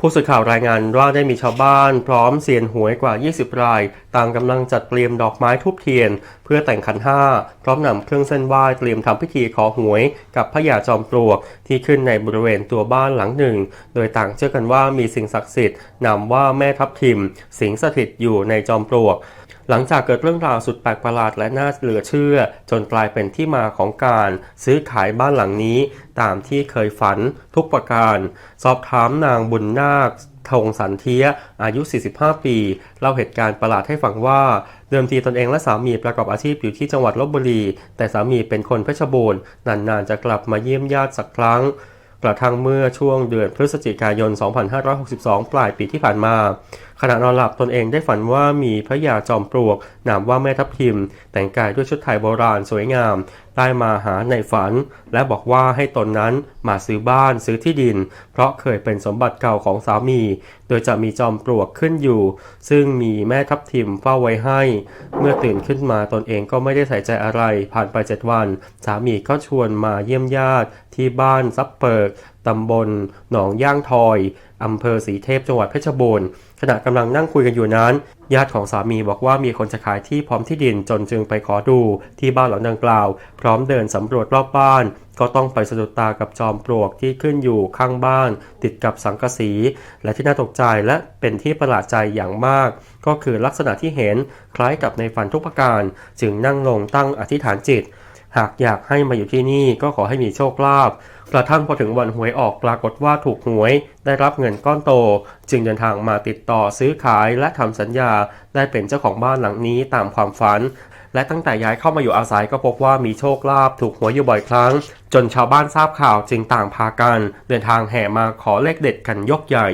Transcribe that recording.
ผู้สื่อข่าวรายงานว่าได้มีชาวบ้านพร้อมเซียนหวยกว่า 20 ราย ต่างกำลังจัดเตรียมดอกไม้ทูบเทียนเพื่อแต่งขันห้าพร้อมนำเครื่องเส้นไหว้เตรียมทำพิธีขอหวยกับพระยาจอมปลวกที่ขึ้นในบริเวณตัวบ้านหลังหนึ่ง โดยต่างเชื่อกันว่ามีสิ่งศักดิ์สิทธิ์นำว่าแม่ทับทิม สิงสถิตอยู่ในจอมปลวกหลังจากเกิดเรื่องราวสุดแปลกประหลาดและน่าเหลือเชื่อ จนกลายเป็นที่มาของการซื้อขายบ้านหลังนี้ ตามที่เคยฝันทุกประการ สอบถามนางบุญนาค ทงสันเทียอายุ 45 ปี เล่าเหตุการณ์ประหลาดให้ฟังว่า เดิมทีตนเองและสามีประกอบอาชีพอยู่ที่จังหวัดลบบุรี แต่สามีเป็นคนเพชรบูรณ์นานๆจะกลับมาเยี่ยมญาติสักครั้ง กระทั่งเมื่อช่วงเดือนพฤศจิกายน 2562 ปลายปีที่ผ่านมา ณะนอนหลับตนเองได้ฝันว่ามีพระยาจอมปลวก นามว่าแม่ทับทิม แต่งกายด้วยชุดไทยโบราณสวยงาม ได้มาหาในฝัน และบอกว่าให้ตนนั้นมาซื้อบ้านซื้อที่ดิน เพราะเคยเป็นสมบัติเก่าของสามี โดยจะมีจอมปลวกขึ้นอยู่ ซึ่งมีแม่ทับทิมเฝ้าไว้ให้ เมื่อตื่นขึ้นมาตนเองก็ไม่ได้ใส่ใจอะไร ผ่านไปเจ็ดวัน สามีก็ชวนมาเยี่ยมญาติที่บ้านซับเปิก ตำบลหนองย่างทอย อำเภอสีเทพจังหวัดเพชรบูรณ์ ขณะกำลังนั่งคุยกันอยู่นั้น ญาติของสามีบอกว่ามีคนจะขายที่พร้อมที่ดินจนจึงไปขอดูที่บ้านหลังดังกล่าว พร้อมเดินสำรวจรอบบ้าน ก็ต้องไปสะดุดตากับจอมปลวกที่ขึ้นอยู่ข้างบ้าน ติดกับสังกะสี และที่น่าตกใจและเป็นที่ประหลาดใจอย่างมาก ก็คือลักษณะที่เห็นคล้ายกับในฝันทุกประการ จึงนั่งลงตั้งอธิษฐานจิต หากอยากให้มาอยู่ที่นี่ก็ขอให้มีโชคลาภกระทั่งพอถึงวันหวยออกปรากฏว่าถูกหวย ได้รับเงินก้อนโต จึงเดินทางมาติดต่อซื้อขายและทำสัญญา ได้เป็นเจ้าของบ้านหลังนี้ตามความฝัน และตั้งแต่ย้ายเข้ามาอยู่อาศัยก็พบว่ามีโชคลาภถูกหวยอยู่บ่อยครั้ง จนชาวบ้านทราบข่าวจึงต่างพากัน เดินทางแห่มาขอเลขเด็ดกันยกใหญ่